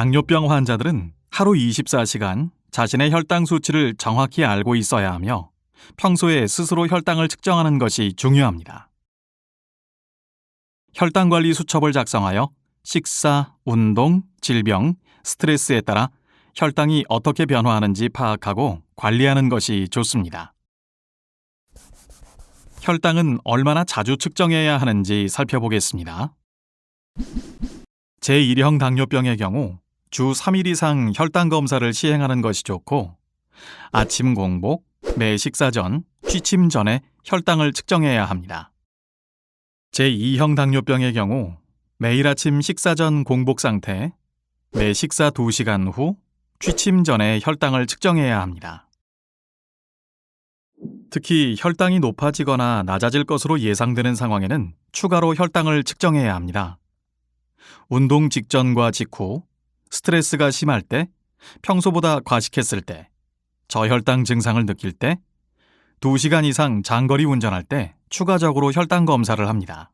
당뇨병 환자들은 하루 24시간 자신의 혈당 수치를 정확히 알고 있어야 하며 평소에 스스로 혈당을 측정하는 것이 중요합니다. 혈당 관리 수첩을 작성하여 식사, 운동, 질병, 스트레스에 따라 혈당이 어떻게 변화하는지 파악하고 관리하는 것이 좋습니다. 혈당은 얼마나 자주 측정해야 하는지 살펴보겠습니다. 제1형 당뇨병의 경우 주 3일 이상 혈당 검사를 시행하는 것이 좋고 아침 공복, 매 식사 전, 취침 전에 혈당을 측정해야 합니다. 제2형 당뇨병의 경우 매일 아침 식사 전 공복 상태, 매 식사 2시간 후 취침 전에 혈당을 측정해야 합니다. 특히 혈당이 높아지거나 낮아질 것으로 예상되는 상황에는 추가로 혈당을 측정해야 합니다. 운동 직전과 직후, 스트레스가 심할 때, 평소보다 과식했을 때, 저혈당 증상을 느낄 때, 2시간 이상 장거리 운전할 때 추가적으로 혈당 검사를 합니다.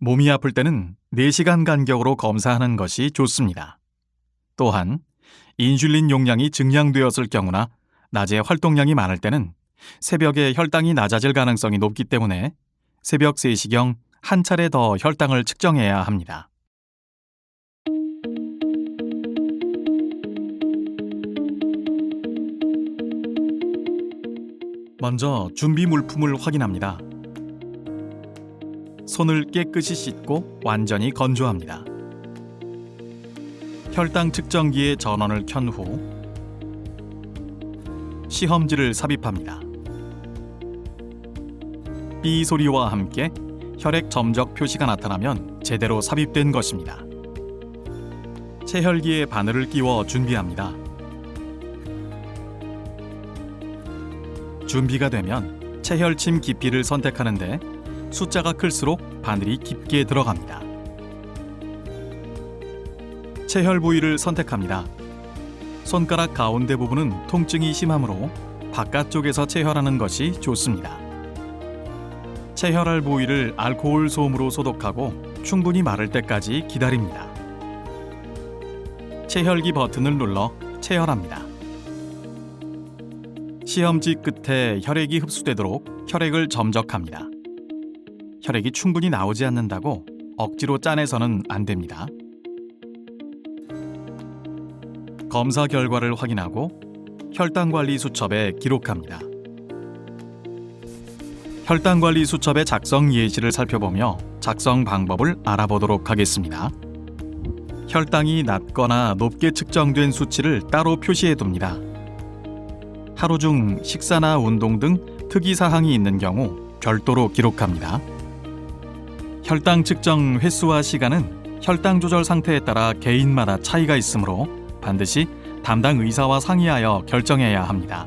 몸이 아플 때는 4시간 간격으로 검사하는 것이 좋습니다. 또한 인슐린 용량이 증량되었을 경우나 낮에 활동량이 많을 때는 새벽에 혈당이 낮아질 가능성이 높기 때문에 새벽 3시경 한 차례 더 혈당을 측정해야 합니다. 먼저 준비 물품을 확인합니다. 손을 깨끗이 씻고 완전히 건조합니다. 혈당 측정기의 전원을 켠 후 시험지를 삽입합니다. 삐 소리와 함께 혈액 점적 표시가 나타나면 제대로 삽입된 것입니다. 체혈기에 바늘을 끼워 준비합니다. 준비가 되면 체혈침 깊이를 선택하는데 숫자가 클수록 바늘이 깊게 들어갑니다. 체혈 부위를 선택합니다. 손가락 가운데 부분은 통증이 심하므로 바깥쪽에서 체혈하는 것이 좋습니다. 체혈할 부위를 알코올 솜으로 소독하고 충분히 마를 때까지 기다립니다. 체혈기 버튼을 눌러 체혈합니다. 시험지 끝에 혈액이 흡수되도록 혈액을 점적합니다. 혈액이 충분히 나오지 않는다고 억지로 짜내서는 안 됩니다. 검사 결과를 확인하고 혈당 관리 수첩에 기록합니다. 혈당 관리 수첩의 작성 예시를 살펴보며 작성 방법을 알아보도록 하겠습니다. 혈당이 낮거나 높게 측정된 수치를 따로 표시해 둡니다. 하루 중 식사나 운동 등 특이 사항이 있는 경우 별도로 기록합니다. 혈당 측정 횟수와 시간은 혈당 조절 상태에 따라 개인마다 차이가 있으므로 반드시 담당 의사와 상의하여 결정해야 합니다.